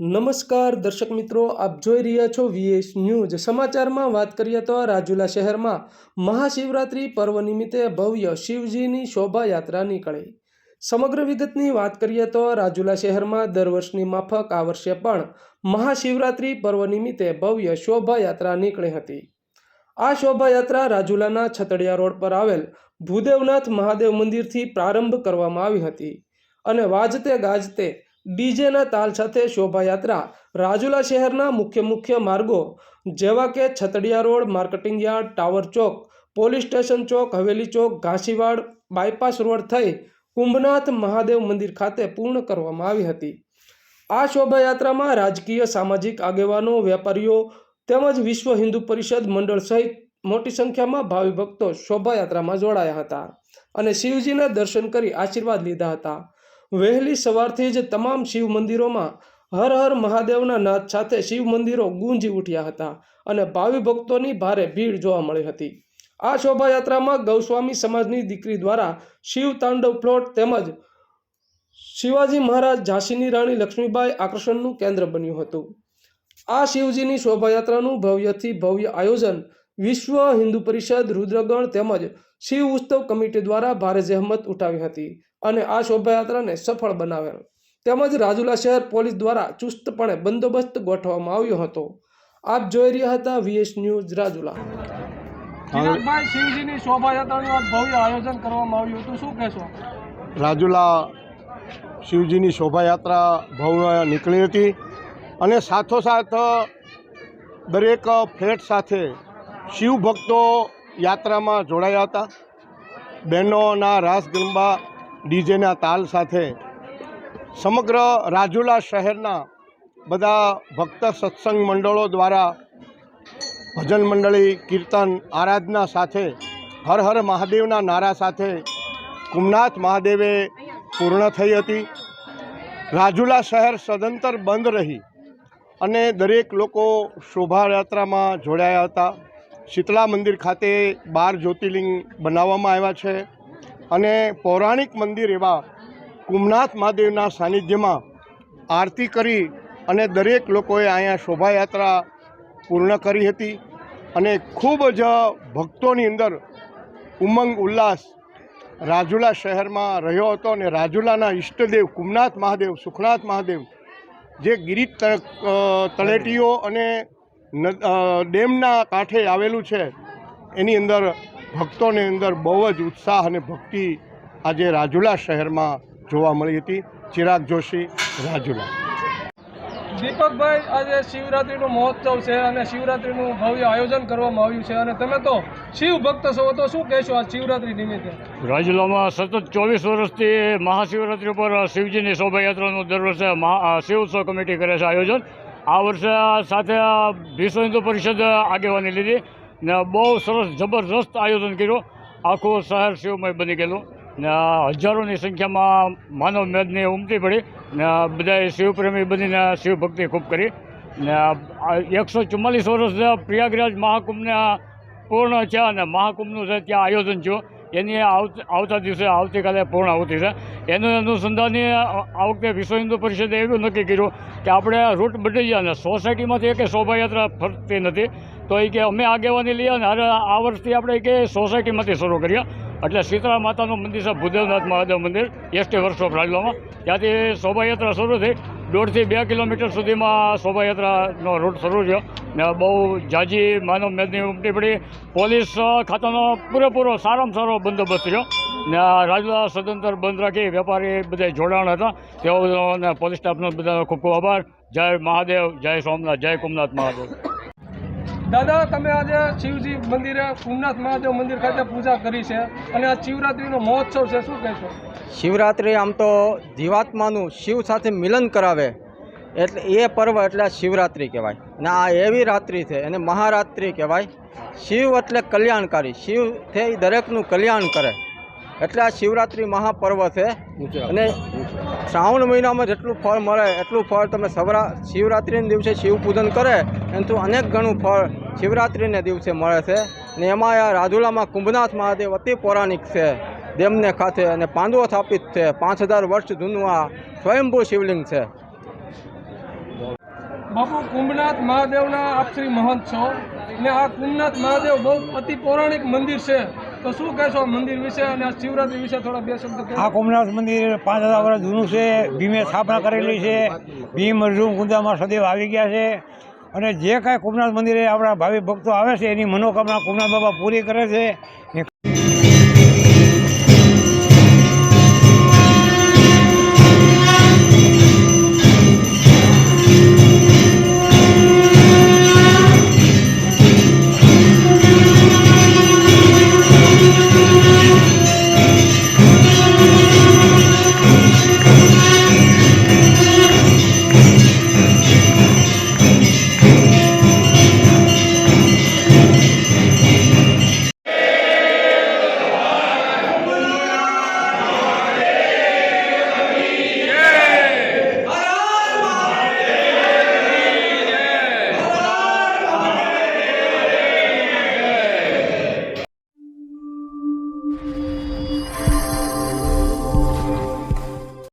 નમસ્કાર દર્શક મિત્રો, આપ જોઈ રહ્યા છો વીએસ ન્યૂઝ. સમાચારમાં વાત કરીએ તો રાજુલા શહેરમાં મહાશિવરાત્રિ પર્વ નિમિત્તે ભવ્ય શિવજીની શોભાયાત્રા નીકળી. સમગ્ર વિગતની વાત કરીએ તો રાજુલા શહેરમાં દર વર્ષની માફક આ વર્ષે પણ મહાશિવરાત્રિ પર્વ નિમિત્તે ભવ્ય શોભાયાત્રા નીકળી હતી. આ શોભાયાત્રા રાજુલાના છતડિયા રોડ પર આવેલ ભૂદેવનાથ મહાદેવ મંદિરથી પ્રારંભ કરવામાં આવી હતી અને વાજતે ગાજતે ડીજેના તાલ સાથે શોભાયાત્રા. રાજુલા શહેરના મુખ્ય મુખ્ય માર્ગો જેવા કે Chhatadiya road, marketing yard, tower Chowk, police station Chowk, Haveli Chowk, Ghasiwad, bypass road થઈ કુંભનાથ મહાદેવ મંદિર ખાતે પૂર્ણ કરવામાં આવી હતી. આ શોભાયાત્રામાં રાજકીય, સામાજિક આગેવાનો, વેપારીઓ તેમજ વિશ્વ હિન્દુ પરિષદ મંડળ સહિત મોટી સંખ્યામાં ભાવિ ભક્તો શોભાયાત્રામાં જોડાયા હતા અને શિવજીના દર્શન કરી આશીર્વાદ લીધા હતા. વહેલી સવારથી જ તમામ શિવ મંદિરોમાં હર હર મહાદેવના નાદ સાથે શિવ મંદિરો ગુંજી ઉઠ્યા હતા અને ભાવિ ભક્તોની ભારે ભીડ જોવા મળી હતી. આ શોભાયાત્રામાં ગૌસ્વામી સમાજની દીકરી દ્વારા શિવ તાંડવ પ્લોટ તેમજ શિવાજી મહારાજ ઝાંસીની રાણી લક્ષ્મીબાઈ આકર્ષણનું કેન્દ્ર બન્યું હતું. આ શિવજીની શોભાયાત્રાનું ભવ્યથી ભવ્ય આયોજન વિશ્વ હિન્દુ પરિષદ, રુદ્રગણ તેમજ શિવ ઉત્સવ કમિટી દ્વારા ભારે જહેમત ઉઠાવી હતી અને આ શોભાયાત્રાને સફળ બનાવેલ. તેમજ રાજુલા શહેર પોલીસ દ્વારા ચુસ્તપણે બંદોબસ્ત ગોઠવવામાં આવ્યો હતો. આપ જોઈ રહ્યા હતા વીએસ ન્યૂઝ રાજુલા. શિવજીની શોભાયાત્રાનું આજ ભવ્ય આયોજન કરવામાં આવ્યું હતું. શું કહેશો? રાજુલા શિવજીની શોભાયાત્રા ભવ્ય નીકળી હતી અને સાથોસાથ દરેક ફ્લેટ સાથે શિવ ભક્તો યાત્રામાં જોડાયા હતા. બહેનોના રાસ ગરબા, ડીજેના તાલ સાથે સમગ્ર રાજુલા શહેરના બધા ભક્ત સત્સંગ મંડળો દ્વારા ભજન મંડળી, કીર્તન, આરાધના સાથે હર હર મહાદેવના નારા સાથે કુમનાથ મહાદેવે પૂર્ણ થઈ હતી. રાજુલા શહેર સદંતર બંધ રહી અને દરેક લોકો શોભાયાત્રામાં જોડાયા હતા. શીતળા મંદિર ખાતે બાર જ્યોતિર્લિંગ બનાવવામાં આવ્યા છે અને પૌરાણિક મંદિર એવા કુમનાથ મહાદેવના સાનિધ્યમાં આરતી કરી અને દરેક લોકોએ અહીંયા શોભાયાત્રા પૂર્ણ કરી હતી અને ખૂબ જ ભક્તોની અંદર ઉમંગ ઉલ્લાસ રાજુલા શહેરમાં રહ્યો હતો અને રાજુલાના ઈષ્ટદેવ કુમનાથ મહાદેવ સુખનાથ મહાદેવ જે ગિરી તળેટીઓ અને ડેમના કાંઠે આવેલું છે. એની અંદર ભક્તોની અંદર બહુ જ ઉત્સાહ અને ભક્તિ આજે રાજુલા શહેરમાં જોવા મળી હતી. ચિરાગ જોશી રાજુલા. દીપકભાઈ આજે શિવરાત્રિનો મહોત્સવ છે અને શિવરાત્રિનું ભવ્ય આયોજન કરવામાં આવ્યું છે. અને તમે તો શિવ ભક્ત છો તો શું કહેશો આ શિવરાત્રી નિમિત્તે? રાજુલામાં સતત ચોવીસ વર્ષથી મહાશિવરાત્રિ ઉપર શિવજીની શોભાયાત્રાનું દર વર્ષે મહા શિવ ઉત્સવ કમિટી કરે છે આયોજન. આ વર્ષે સાથે વિશ્વ હિન્દુ પરિષદ આગેવાની લીધી ને બહુ સરસ જબરજસ્ત આયોજન કર્યું. આખું શહેર શિવમય બની ગયેલું. ને હજારોની સંખ્યામાં માનવ મેદની ઉમટી પડી ને બધાએ શિવપ્રેમી બનીને શિવભક્તિ ખૂબ કરી. ને એકસો ચુમ્માલીસ વર્ષ પ્રયાગરાજ મહાકુંભને પૂર્ણ છે અને મહાકુંભનું છે ત્યાં આયોજન થયું એની આવતા દિવસે આવતીકાલે પૂર્ણ આવતી છે. એનું અનુસંધાને આ વખતે વિશ્વ હિન્દુ પરિષદે એવું નક્કી કર્યું કે આપણે રૂટ બદલી ગયા અને સોસાયટીમાંથી એક શોભાયાત્રા ફરતી નથી. તો એ કે અમે આગેવાની લઈએ અને હવે આ વર્ષથી આપણે કે સોસાયટીમાંથી શરૂ કરીએ. એટલે શીતળા માતાનું મંદિર છે ભૂદેવનાથ મહાદેવ મંદિર, એસટી વર્કશોપ રાજલામાં ત્યાંથી શોભાયાત્રા શરૂ થઈ દોઢથી બે કિલોમીટર સુધીમાં શોભાયાત્રાનો રૂટ શરૂ થયો ને બહુ જાજી માનવ મેદની ઉમટી પડી. પોલીસ ખાતાનો પૂરેપૂરો સારામાં સારો બંદોબસ્ત રહ્યો ને રાજુલા સદંતર બંધ રાખી વેપારી બધા જોડાણ હતા. તેઓને પોલીસ સ્ટાફનો બધાનો ખૂબ ખૂબ આભાર. જય મહાદેવ, જય સોમનાથ, જય કુમનાથ મહાદેવ. દાદા, તમે આજે શિવજી મંદિરે, સોમનાથ મહાદેવ મંદિર ખાતે પૂજા કરી છે અને આ શિવરાત્રિનો મહોત્સવ છે, શું કહેશો? શિવરાત્રિ આમ તો જીવાત્માનું શિવ સાથે મિલન કરાવે. એટલે એ પર્વ એટલે શિવરાત્રિ કહેવાય. અને આ એવી રાત્રિ છે, એને મહારાત્રિ કહેવાય. શિવ એટલે કલ્યાણકારી. શિવ છે એ દરેકનું કલ્યાણ કરે. એટલે આ શિવરાત્રિ મહાપર્વ છે. અને શ્રાવણ મહિનામાં જેટલું ફળ મળે, એટલું ફળ તમે સવરા, શિવરાત્રિને દિવસે શિવ પૂજન કરે એનાથી અનેક ગણું ફળ શિવરાત્રિને દિવસે મળે છે. અને એમાં આ રાજુલામાં કુંભનાથ મહાદેવ અતિ પૌરાણિક છે, દેમને ખાતે અને પાંડવો સ્થાપિત છે. પાંચ હજાર વર્ષ જૂનું આ સ્વયંભૂ શિવલિંગ છે. બાપુ, કુંભનાથ મહાદેવના આપ શ્રી મહંત છો. ને આ કુંભનાથ મહાદેવ બહુ અતિ પૌરાણિક મંદિર છે. તો શું કહેશો મંદિર વિશે અને શિવરાત્રી વિશે થોડા બે શબ્દ આ કોમનાથ મંદિર પાંચ હજાર વર્ષ જૂનું છે, ભીમે સ્થાપના કરેલી છે, ભીમ, અર્જુન કુંદામાં સદૈવ આવી ગયા છે. અને જે કાંઈ કોમનાથ મંદિરે આપણા ભાવિ ભક્તો આવે છે, એની મનોકામના કોમનાથ બાબા પૂરી કરે છે.